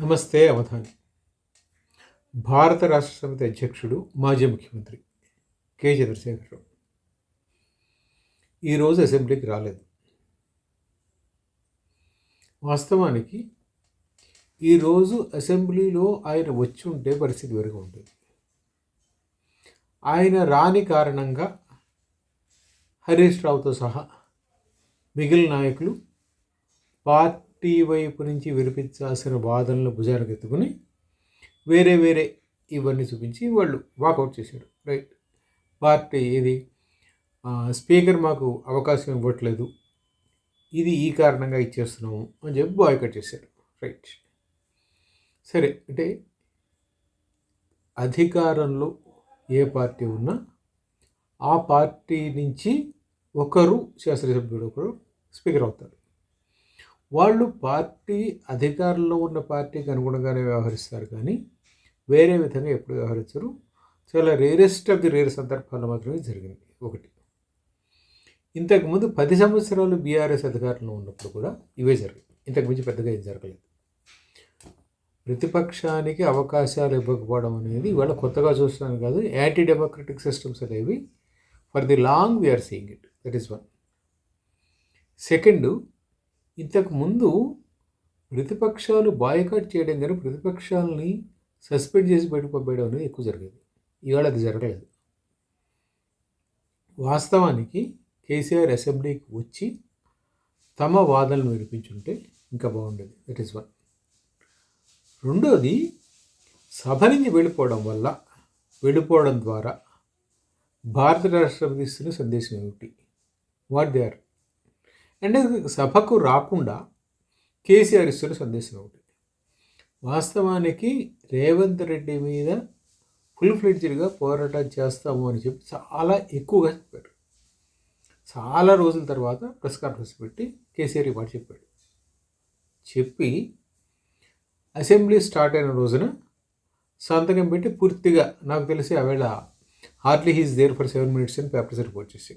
నమస్తే అవధాని. భారత రాష్ట్ర సమితి అధ్యక్షుడు మాజీ ముఖ్యమంత్రి కె. చంద్రశేఖరరావు. ఈరోజు అసెంబ్లీకి రాలేదు. వాస్తవానికి ఈరోజు అసెంబ్లీలో ఆయన వచ్చి ఉంటే పరిస్థితి వేరుగా ఉంటుంది ఆయన రాని కారణంగా హరీష్ రావుతో సహా మిగిలిన నాయకులు పార్టీ వైపు నుంచి వినిపించాల్సిన వాదనలు భుజానికి ఎత్తుకుని వేరే వేరే ఇవన్నీ చూపించి వాళ్ళు వాకౌట్ చేశారు. రైట్. పార్టీ ఏది? స్పీకర్ మాకు అవకాశం ఇవ్వట్లేదు. ఇది ఈ కారణంగా ఇచ్చేస్తున్నాము అని చెప్పి బాయ్కట్ చేశారు. రైట్. సరే అంటే అధికారంలో ఏ పార్టీ ఉన్నా ఆ పార్టీ నుంచి ఒకరు శాసనసభ్యుడు ఒకరు స్పీకర్ అవుతారు. వాళ్ళు పార్టీ అధికారంలో ఉన్న పార్టీకి అనుగుణంగానే వ్యవహరిస్తారు కానీ వేరే విధంగా ఎప్పుడు వ్యవహరించరు. చాలా రేరెస్ట్ ఆఫ్ ది రేర్ సందర్భాల్లో మాత్రమే జరిగింది ఒకటి. ఇంతకుముందు పది సంవత్సరాలు బీఆర్ఎస్ అధికారంలో ఉన్నప్పుడు కూడా ఇవే జరిగాయి. ఇంతకు మించి పెద్దగా ఏం జరగలేదు. ప్రతిపక్షానికి అవకాశాలు ఇవ్వకపోవడం అనేది ఇవాళ కొత్తగా చూస్తున్నాను కాదు యాంటీ డెమోక్రటిక్ సిస్టమ్స్ అనేవి for the long we're seeing it that is one second ఇంతకుముందు ప్రతిపక్షాలు బాయ్కాట్ చేయడం కానీ ప్రతిపక్షాలని సస్పెండ్ చేసి బయటకు పంపేయడం అనేది ఎక్కువ జరిగేది. ఇవాళ అది జరగలేదు. వాస్తవానికి కేసీఆర్ అసెంబ్లీకి వచ్చి తమ వాదనలు వినిపించుంటే ఇంకా బాగుండేది. దట్ ఈస్ వన్ రెండోది సభ నుంచి వెళ్ళిపోవడం వల్ల వెళ్ళిపోవడం ద్వారా భారత రాష్ట్రపతి ఇస్తున్న సందేశం ఏమిటి? వాట్ దే ఆర్ అంటే సభకు రాకుండా కేసీఆర్ ఇస్తున్న సందేశం ఒకటి. వాస్తవానికి రేవంత్ రెడ్డి మీద ఫుల్ ఫ్లెడ్జ్డ్గా పోరాటం చేస్తాము అని చెప్పి చాలా ఎక్కువగా చెప్పారు. చాలా రోజుల తర్వాత ప్రెస్ కాన్ఫరెన్స్ పెట్టి కేసీఆర్ ఈ మాట చెప్పాడు. చెప్పి అసెంబ్లీ స్టార్ట్ అయిన రోజున సంతకం పెట్టి పూర్తిగా నాకు తెలిసి ఆవేళ hardly he's there for seven minutes అని పేపర్స్ రిపోర్ట్ చేసి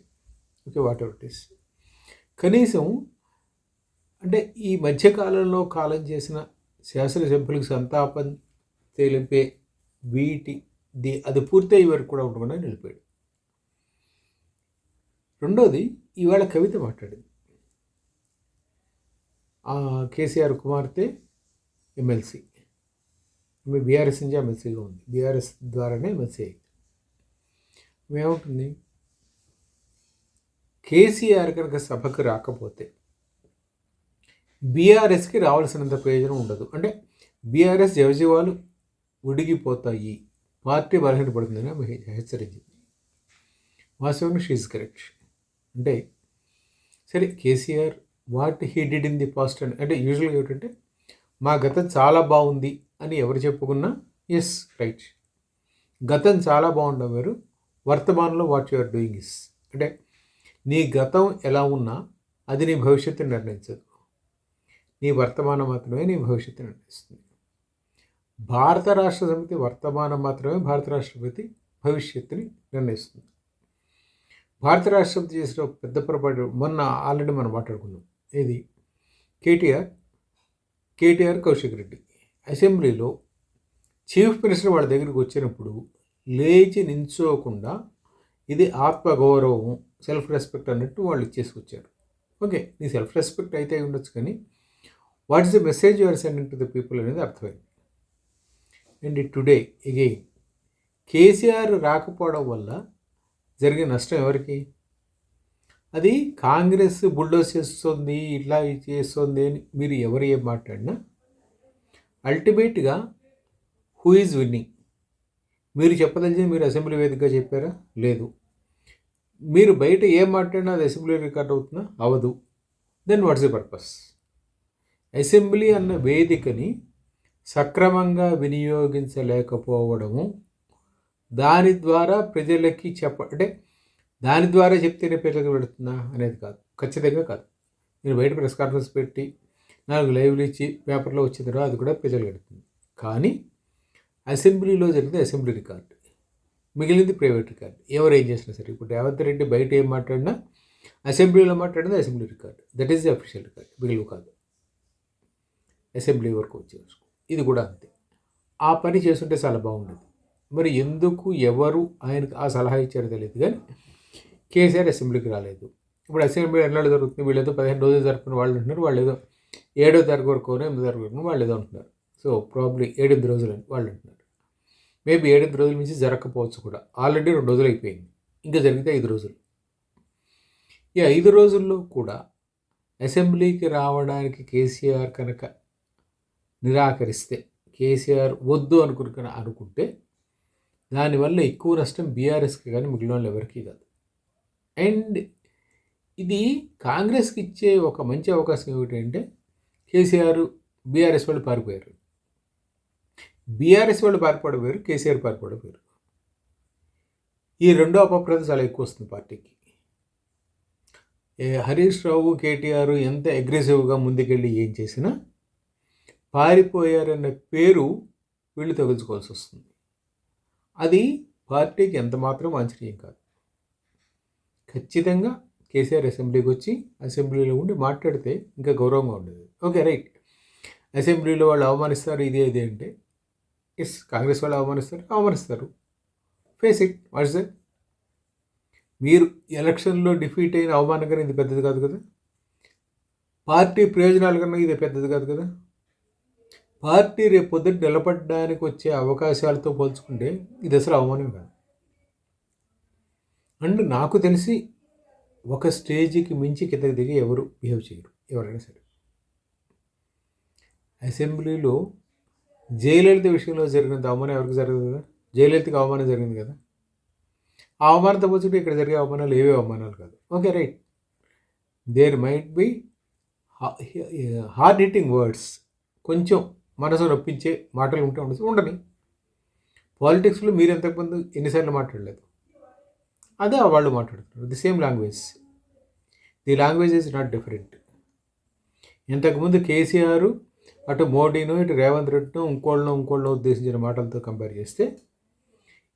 okay whatever it is. కనీసం అంటే ఈ మధ్యకాలంలో కాలం చేసిన శాసనసభ్యులకు సంతాపం తెలిపే వీటి ది అది పూర్తయ్యే వరకు కూడా ఉండకుండా నిలిపాడు. రెండోది ఇవాళ కవిత మాట్లాడింది. కేసీఆర్ కుమార్తె ఎమ్మెల్సీ. ఆమె బీఆర్ఎస్ నుంచి ఎమ్మెల్సీగా ఉంది. బీఆర్ఎస్ ద్వారానే ఎమ్మెల్సీ అయింది. ఏమవుతుంది? కేసీఆర్ కనుక సభకు రాకపోతే బీఆర్ఎస్కి రావాల్సినంత ప్రయోజనం ఉండదు. అంటే బీఆర్ఎస్ జవజీవాలు ఉడిగిపోతాయి. పార్టీ బలహీనపడుతుందని ఆమె హెచ్చరించింది. వాస్తవంగా షీజ్ కరెక్ట్ అంటే సరే KCR what he did in the past అని అంటే యూజువల్గా ఏమిటంటే మా గతం చాలా బాగుంది అని ఎవరు చెప్పుకున్నా ఎస్ రైట్ గతం చాలా బాగుండడం వేరు వర్తమానంలో what you are doing is అంటే నీ గతం ఎలా ఉన్నా అది నీ భవిష్యత్తుని నిర్ణయించదు నీ వర్తమానం మాత్రమే నీ భవిష్యత్తు నిర్ణయిస్తుంది. భారత రాష్ట్ర సమితి వర్తమానం మాత్రమే భారత రాష్ట్రపతి భవిష్యత్తుని నిర్ణయిస్తుంది. భారత రాష్ట్రపతి చేసిన పెద్ద పొరపాటు మొన్న ఆల్రెడీ మనం మాట్లాడుకున్నాం. ఇది కేటీఆర్ కేటీఆర్ కౌశిక్ రెడ్డి. అసెంబ్లీలో చీఫ్ మినిస్టర్ వాళ్ళ దగ్గరికి వచ్చినప్పుడు లేచి నించోకుండా ఇది ఆత్మగౌరవం సెల్ఫ్ రెస్పెక్ట్ అన్నట్టు వాళ్ళు ఇచ్చేసుకొచ్చారు ఓకే నీ సెల్ఫ్ రెస్పెక్ట్ అయితే ఉండొచ్చు కానీ what is the message your sending to the people అనేది అర్థమైంది. అండ్ టుడే ఎగెయిన్ కేసీఆర్ రాకపోవడం వల్ల జరిగే నష్టం ఎవరికి? అది కాంగ్రెస్ బుల్డోస్ చేస్తుంది ఇట్లా చేస్తుంది అని మీరు ఎవరు ఏం మాట్లాడినా అల్టిమేట్గా హూ ఈజ్ విన్నింగ్ మీరు చెప్పదలిచింది మీరు అసెంబ్లీ వేదికగా చెప్పారా? లేదు. మీరు బయట ఏం మాట్లాడినా అది అసెంబ్లీ రికార్డ్ అవుతుందా? అవదు. Then what's the purpose assembly అన్న వేదికని సక్రమంగా వినియోగించలేకపోవడము దాని ద్వారా ప్రజలకి చెప్ప అంటే దాని ద్వారా చెప్తేనే ప్రజలకు పెడుతుందా అనేది కాదు. ఖచ్చితంగా కాదు. నేను బయట ప్రెస్ కాన్ఫరెన్స్ పెట్టి నాలుగు లైవ్లు ఇచ్చి పేపర్లో వచ్చిన తర్వాత అది కూడా ప్రజలు పెడుతుంది కానీ అసెంబ్లీలో జరిగితే అసెంబ్లీ రికార్డు మిగిలింది ప్రైవేట్ రికార్డు. ఎవరు ఏం చేసినా సరే ఇప్పుడు రేవంత్ రెడ్డి బయట ఏం మాట్లాడినా అసెంబ్లీలో మాట్లాడింది assembly record. That is the official record. మిగిలిన కాదు. అసెంబ్లీ వరకు వచ్చేసుకో ఇది కూడా అంతే. ఆ పని చేస్తుంటే చాలా బాగుండేది. మరి ఎందుకు ఎవరు ఆయనకు ఆ సలహా ఇచ్చారో తెలియదు కానీ కేసీఆర్ అసెంబ్లీకి రాలేదు. ఇప్పుడు అసెంబ్లీ ఎన్నాళ్ళు జరుగుతుంది? వీళ్ళేదో పదిహేను రోజులు జరుపుకున్న వాళ్ళు ఉంటున్నారు. వాళ్ళు ఏదో ఏడో తారీఖు వరకు ఎనిమిదో తారీఖు వరకు వాళ్ళు ఏదో ఉంటున్నారు. సో ప్రాబ్లీ ఏడెనిమిది రోజులు వాళ్ళు ఉంటున్నారు. మేబీ ఏడెనిమిది రోజుల నుంచి జరగకపోవచ్చు కూడా. ఆల్రెడీ రెండు రోజులు అయిపోయింది. ఇంకా జరిగితే ఐదు రోజులు. ఈ ఐదు రోజుల్లో కూడా అసెంబ్లీకి రావడానికి కేసీఆర్ కనుక నిరాకరిస్తే కేసీఆర్ వద్దు అనుకుని అనుకుంటే దానివల్ల ఎక్కువ నష్టం బీఆర్ఎస్కి కానీ మిగిలిన వాళ్ళు ఎవరికీ కాదు. అండ్ ఇది కాంగ్రెస్కి ఇచ్చే ఒక మంచి అవకాశం ఏమిటంటే కేసీఆర్ బీఆర్ఎస్ వాళ్ళు పారిపోయారు. బీఆర్ఎస్ వాళ్ళు పారిపడపోయారు కేసీఆర్ పారిపడపోయారు ఈ రెండో అపప్రద చాలా ఎక్కువ వస్తుంది పార్టీకి. హరీష్ రావు కేటీఆర్ ఎంత అగ్రెసివ్గా ముందుకెళ్ళి ఏం చేసినా పారిపోయారన్న పేరు వీళ్ళు తగ్గించుకోవాల్సి వస్తుంది. అది పార్టీకి ఎంత మాత్రం వాంఛనీయం కాదు. ఖచ్చితంగా కేసీఆర్ అసెంబ్లీకి వచ్చి అసెంబ్లీలో ఉండి మాట్లాడితే ఇంకా గౌరవంగా ఉండేది. Okay right. అసెంబ్లీలో వాళ్ళు అవమానిస్తారు ఇది ఇది అంటే ఎస్ కాంగ్రెస్ వాళ్ళు అవమానిస్తారు అవమానిస్తారు. ఫేస్ ఇట్ వాట్స్ దట్ మీరు ఎలక్షన్లో డిఫీట్ అయిన అవమానం కన్నా ఇది పెద్దది కాదు కదా? పార్టీ ప్రయోజనాల కన్నా ఇది పెద్దది కాదు కదా? పార్టీ రేపు పొద్దున్న నిలబడడానికి వచ్చే అవకాశాలతో పోల్చుకుంటే ఇది అసలు అవమానం కాదు. అండ్ నాకు తెలిసి ఒక స్టేజ్కి మించి కిందకి దిగి ఎవరు బిహేవ్ చేయరు ఎవరైనా సరే. అసెంబ్లీలో జయలలిత విషయంలో జరిగినంత అవమానం ఎవరికి జరగదు కదా? జయలలితకి అవమానం జరిగింది కదా? ఆ అవమానంతో పోల్చుకుంటే ఇక్కడ జరిగే అవమానాలు ఏవే అవమానాలు కాదు. Okay right there might be hard hitting words కొంచెం మనసు నొప్పించే మాటలు ఉంటే ఉండదు ఉండని. పాలిటిక్స్లో మీరు ఎంతకుముందు ఎన్నిసార్లు మాట్లాడలేదు. అదే వాళ్ళు మాట్లాడుతున్నారు. The same language the language is not different ఇంతకుముందు కేసీఆర్ అటు మోడీను ఇటు రేవంత్ రెడ్డిను ఇంకోళ్ళను ఇంకోళ్ళను ఉద్దేశించిన మాటలతో కంపేర్ చేస్తే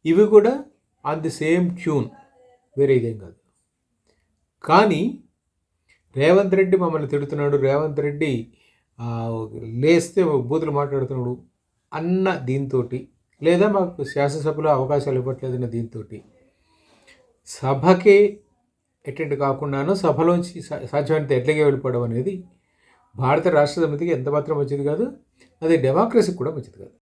ఇవి కూడా ఆన్ ది సేమ్ ట్యూన్ వేరే ఇదేం కాదు. కానీ రేవంత్ రెడ్డి మమ్మల్ని తిడుతున్నాడు రేవంత్ రెడ్డి లేస్తే బూతులు మాట్లాడుతున్నాడు అన్న దీంతో లేదా మాకు శాసనసభలో అవకాశాలు ఇవ్వట్లేదన్న దీంతో సభకే అటెండ్ కాకుండానో సభలోంచి సాధ్యమైనంత ఎట్లగే వెళ్ళిపోవడం అనేది భారత రాష్ట్ర సమితికి ఎంత మాత్రం మంచిది కాదు అది డెమోక్రసీకి కూడా మంచిది కాదు.